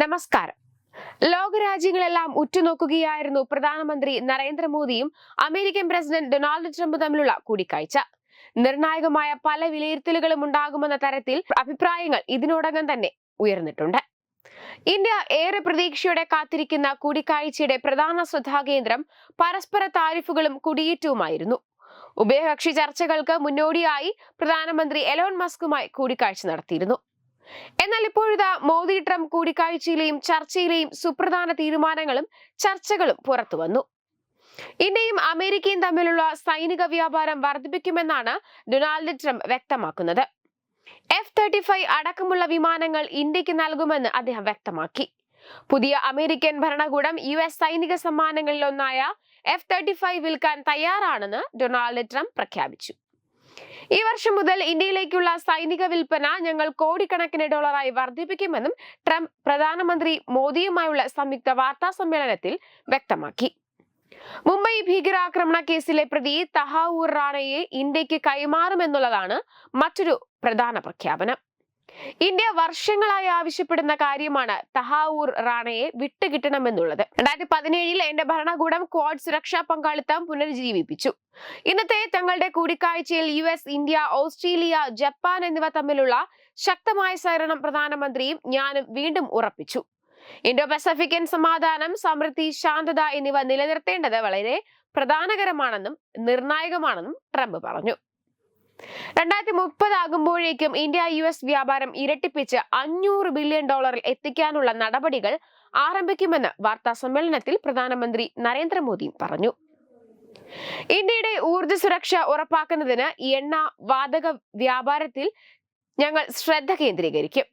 നമസ്കാരം. ലോകരാജ്യങ്ങളെല്ലാം ഉറ്റുനോക്കുകയായിരുന്നു പ്രധാനമന്ത്രി നരേന്ദ്രമോദിയും അമേരിക്കൻ പ്രസിഡന്റ് ഡൊണാൾഡ് ട്രംപ് തമ്മിലുള്ള കൂടിക്കാഴ്ച. നിർണായകമായ പല വിലയിരുത്തലുകളും ഉണ്ടാകുമെന്ന തരത്തിൽ അഭിപ്രായങ്ങൾ ഇതിനോടകം തന്നെ ഉയർന്നിട്ടുണ്ട്. ഇന്ത്യ ഏറെ പ്രതീക്ഷയോടെ കാത്തിരിക്കുന്ന കൂടിക്കാഴ്ചയുടെ പ്രധാന ശ്രദ്ധാകേന്ദ്രം പരസ്പര താരിഫുകളും കുടിയേറ്റവുമായിരുന്നു. ഉഭയകക്ഷി ചർച്ചകൾക്ക് മുന്നോടിയായി പ്രധാനമന്ത്രി എലോൺ മസ്കുമായി കൂടിക്കാഴ്ച നടത്തിയിരുന്നു. എന്നാൽ ഇപ്പോഴിതാ മോദി ട്രംപ് കൂടിക്കാഴ്ചയിലെയും ചർച്ചയിലെയും സുപ്രധാന തീരുമാനങ്ങളും ചർച്ചകളും പുറത്തു വന്നു. ഇന്ത്യയും അമേരിക്കയും തമ്മിലുള്ള സൈനിക വ്യാപാരം വർദ്ധിപ്പിക്കുമെന്നാണ് ഡൊണാൾഡ് ട്രംപ് വ്യക്തമാക്കുന്നത്. എഫ് തേർട്ടി ഫൈവ് അടക്കമുള്ള വിമാനങ്ങൾ ഇന്ത്യയ്ക്ക് നൽകുമെന്ന് അദ്ദേഹം വ്യക്തമാക്കി. പുതിയ അമേരിക്കൻ ഭരണകൂടം യു എസ് സൈനിക സമ്മാനങ്ങളിലൊന്നായ എഫ് തേർട്ടി ഫൈവ് വിൽക്കാൻ തയ്യാറാണെന്ന് ഡൊണാൾഡ് ട്രംപ് പ്രഖ്യാപിച്ചു. ഈ വർഷം മുതൽ ഇന്ത്യയിലേക്കുള്ള സൈനിക വിൽപ്പന ഞങ്ങൾ കോടിക്കണക്കിന് ഡോളറായി വർദ്ധിപ്പിക്കുമെന്നും ട്രംപ് പ്രധാനമന്ത്രി മോദിയുമായുള്ള സംയുക്ത വാർത്താ സമ്മേളനത്തിൽ വ്യക്തമാക്കി. മുംബൈ ഭീകരാക്രമണ കേസിലെ പ്രതി തഹാവൂർ റാണയെ ഇന്ത്യയ്ക്ക് കൈമാറുമെന്നുള്ളതാണ് മറ്റൊരു പ്രധാന പ്രഖ്യാപനം. ഇന്ത്യ വർഷങ്ങളായി ആവശ്യപ്പെടുന്ന കാര്യമാണ് തഹാവൂർ റാണയെ വിട്ടുകിട്ടണമെന്നുള്ളത്. രണ്ടായിരത്തി പതിനേഴിൽ എന്റെ ഭരണകൂടം ക്വാഡ് സുരക്ഷാ പങ്കാളിത്തം പുനരുജ്ജീവിപ്പിച്ചു. ഇന്നത്തെ തങ്ങളുടെ കൂടിക്കാഴ്ചയിൽ U S India Australia Japan എന്നിവ തമ്മിലുള്ള ശക്തമായ സഹകരണം പ്രധാനമന്ത്രിയും ഞാനും വീണ്ടും ഉറപ്പിച്ചു. ഇൻഡോ പസഫിക്കൻ സമാധാനം സമൃദ്ധി ശാന്തത എന്നിവ നിലനിർത്തേണ്ടത് വളരെ പ്രധാനകരമാണെന്നും നിർണായകമാണെന്നും ട്രംപ് പറഞ്ഞു. രണ്ടായിരത്തി മുപ്പതാകുമ്പോഴേക്കും ഇന്ത്യ യു എസ് വ്യാപാരം ഇരട്ടിപ്പിച്ച് അഞ്ഞൂറ് ബില്യൺ ഡോളറിൽ എത്തിക്കാനുള്ള നടപടികൾ ആരംഭിക്കുമെന്ന് വാർത്താ സമ്മേളനത്തിൽ പ്രധാനമന്ത്രി നരേന്ദ്രമോദി പറഞ്ഞു. ഇന്ത്യയുടെ ഊർജ സുരക്ഷ ഉറപ്പാക്കുന്നതിന് എണ്ണ വാതക വ്യാപാരത്തിൽ ഞങ്ങൾ ശ്രദ്ധ കേന്ദ്രീകരിക്കും.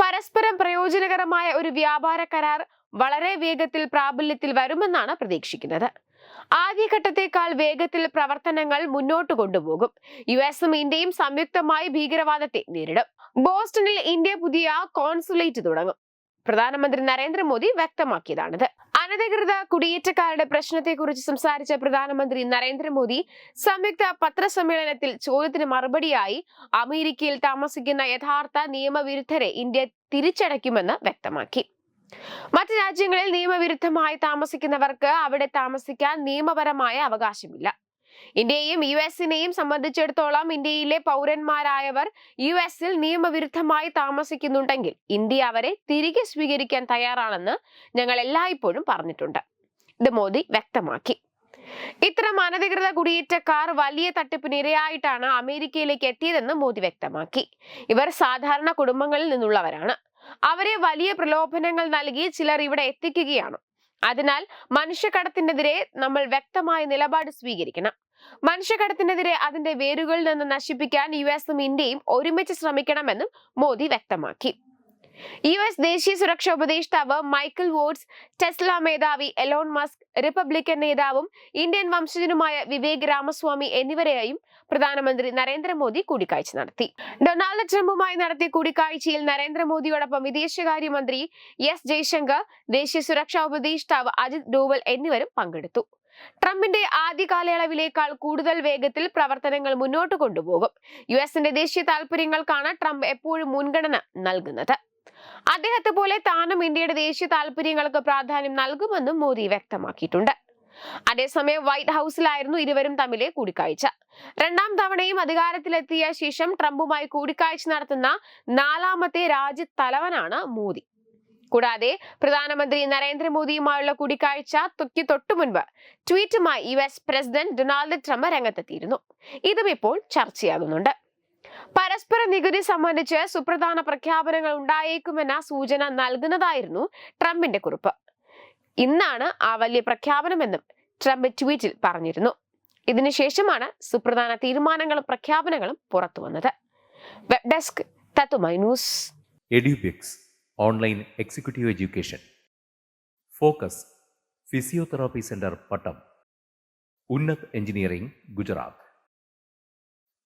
പരസ്പരം പ്രയോജനകരമായ ഒരു വ്യാപാര കരാർ വളരെ വേഗത്തിൽ പ്രാബല്യത്തിൽ വരുമെന്നാണ് പ്രതീക്ഷിക്കുന്നത്. ആദ്യഘട്ടത്തേക്കാൾ വേഗത്തിൽ പ്രവർത്തനങ്ങൾ മുന്നോട്ട് കൊണ്ടുപോകും. യു എസും ഇന്ത്യയും സംയുക്തമായി ഭീകരവാദത്തെ നേരിടും. ബോസ്റ്റണിൽ ഇന്ത്യ പുതിയ കോൺസുലേറ്റ് തുടങ്ങും. പ്രധാനമന്ത്രി നരേന്ദ്രമോദി വ്യക്തമാക്കിയതാണിത്. അനധികൃത കുടിയേറ്റക്കാരുടെ പ്രശ്നത്തെക്കുറിച്ച് സംസാരിച്ച പ്രധാനമന്ത്രി നരേന്ദ്രമോദി സംയുക്ത പത്രസമ്മേളനത്തിൽ ചോദ്യത്തിന് മറുപടിയായി അമേരിക്കയിൽ താമസിക്കുന്ന യഥാർത്ഥ നിയമവിരുദ്ധരെ ഇന്ത്യ തിരിച്ചടയ്ക്കുമെന്ന് വ്യക്തമാക്കി. മറ്റ് രാജ്യങ്ങളിൽ നിയമവിരുദ്ധമായി താമസിക്കുന്നവർക്ക് അവിടെ താമസിക്കാൻ നിയമപരമായ അവകാശമില്ല. ഇന്ത്യയും യു എസിനെയും സംബന്ധിച്ചിടത്തോളം ഇന്ത്യയിലെ പൗരന്മാരായവർ യു എസിൽ നിയമവിരുദ്ധമായി താമസിക്കുന്നുണ്ടെങ്കിൽ ഇന്ത്യ അവരെ തിരികെ സ്വീകരിക്കാൻ തയ്യാറാണെന്ന് ഞങ്ങൾ എല്ലായ്പ്പോഴും പറഞ്ഞിട്ടുണ്ട്. ഇത് മോദി വ്യക്തമാക്കി. ഇത്തരം അനധികൃത കുടിയേറ്റക്കാർ വലിയ തട്ടിപ്പിന് ഇരയായിട്ടാണ് അമേരിക്കയിലേക്ക് എത്തിയതെന്ന് മോദി വ്യക്തമാക്കി. ഇവർ സാധാരണ കുടുംബങ്ങളിൽ നിന്നുള്ളവരാണ്. അവരെ വലിയ പ്രലോഭനങ്ങൾ നൽകി ചിലർ ഇവിടെ എത്തിക്കുകയാണ്. അതിനാൽ മനുഷ്യക്കടത്തിനെതിരെ നമ്മൾ വ്യക്തമായ നിലപാട് സ്വീകരിക്കണം. മനുഷ്യക്കടത്തിനെതിരെ അതിന്റെ വേരുകളിൽ നിന്ന് നശിപ്പിക്കാൻ യു എസും ഇന്ത്യയും ഒരുമിച്ച് ശ്രമിക്കണമെന്നും മോദി വ്യക്തമാക്കി. യു എസ് ദേശീയ സുരക്ഷാ ഉപദേഷ്ടാവ് മൈക്കിൾ വോട്സ് ടെസ്ല മേധാവി എലോൺ മസ്ക് റിപ്പബ്ലിക്കൻ നേതാവും ഇന്ത്യൻ വംശജനുമായ വിവേക് രാമസ്വാമി എന്നിവരെയും പ്രധാനമന്ത്രി നരേന്ദ്രമോദി കൂടിക്കാഴ്ച നടത്തി. ഡൊണാൾഡ് ട്രംപുമായി നടത്തിയ കൂടിക്കാഴ്ചയിൽ നരേന്ദ്രമോദിയോടൊപ്പം വിദേശകാര്യമന്ത്രി എസ് ജയശങ്കർ ദേശീയ സുരക്ഷാ ഉപദേഷ്ടാവ് അജിത് ഡോവൽ എന്നിവരും പങ്കെടുത്തു. ട്രംപിന്റെ ആദ്യ കാലയളവിലേക്കാൾ കൂടുതൽ വേഗത്തിൽ പ്രവർത്തനങ്ങൾ മുന്നോട്ട് കൊണ്ടുപോകും. യു എസിന്റെ ദേശീയ താൽപര്യങ്ങൾക്കാണ് ട്രംപ് എപ്പോഴും മുൻഗണന നൽകുന്നത്. അദ്ദേഹത്തെ പോലെ താനും ഇന്ത്യയുടെ ദേശീയ താല്പര്യങ്ങൾക്ക് പ്രാധാന്യം നൽകുമെന്നും മോദി വ്യക്തമാക്കിയിട്ടുണ്ട്. അതേസമയം വൈറ്റ് ഹൗസിലായിരുന്നു ഇരുവരും തമ്മിലെ കൂടിക്കാഴ്ച. രണ്ടാം തവണയും അധികാരത്തിലെത്തിയ ശേഷം ട്രംപുമായി കൂടിക്കാഴ്ച നടത്തുന്ന നാലാമത്തെ രാജ്യത്തലവനാണ് മോദി. കൂടാതെ പ്രധാനമന്ത്രി നരേന്ദ്രമോദിയുമായുള്ള കൂടിക്കാഴ്ച തൊക്കി തൊട്ടു മുൻപ് ട്വീറ്റുമായി U S president Donald Trump രംഗത്തെത്തിയിരുന്നു. ഇതും ഇപ്പോൾ ചർച്ചയാകുന്നുണ്ട്. പരസ്പര നികുതി സംബന്ധിച്ച് സുപ്രധാന പ്രഖ്യാപനങ്ങൾ ഉണ്ടായേക്കുമെന്ന സൂചന നൽകുന്നതായിരുന്നു ട്രംപിന്റെ കുറിപ്പ്. ഇന്നാണ് ആ വലിയ പ്രഖ്യാപനമെന്നും ട്രംപ് ട്വീറ്റിൽ പറഞ്ഞിരുന്നു. ഇതിനുശേഷമാണ് സുപ്രധാന തീരുമാനങ്ങളും പ്രഖ്യാപനങ്ങളും പുറത്തു വന്നത്. വെബ് ഡെസ്ക് തത്തുമൈ news. Edubix online executive education. Focus physiotherapy centre Pattom. ഉന്നത് engineering Gujarat.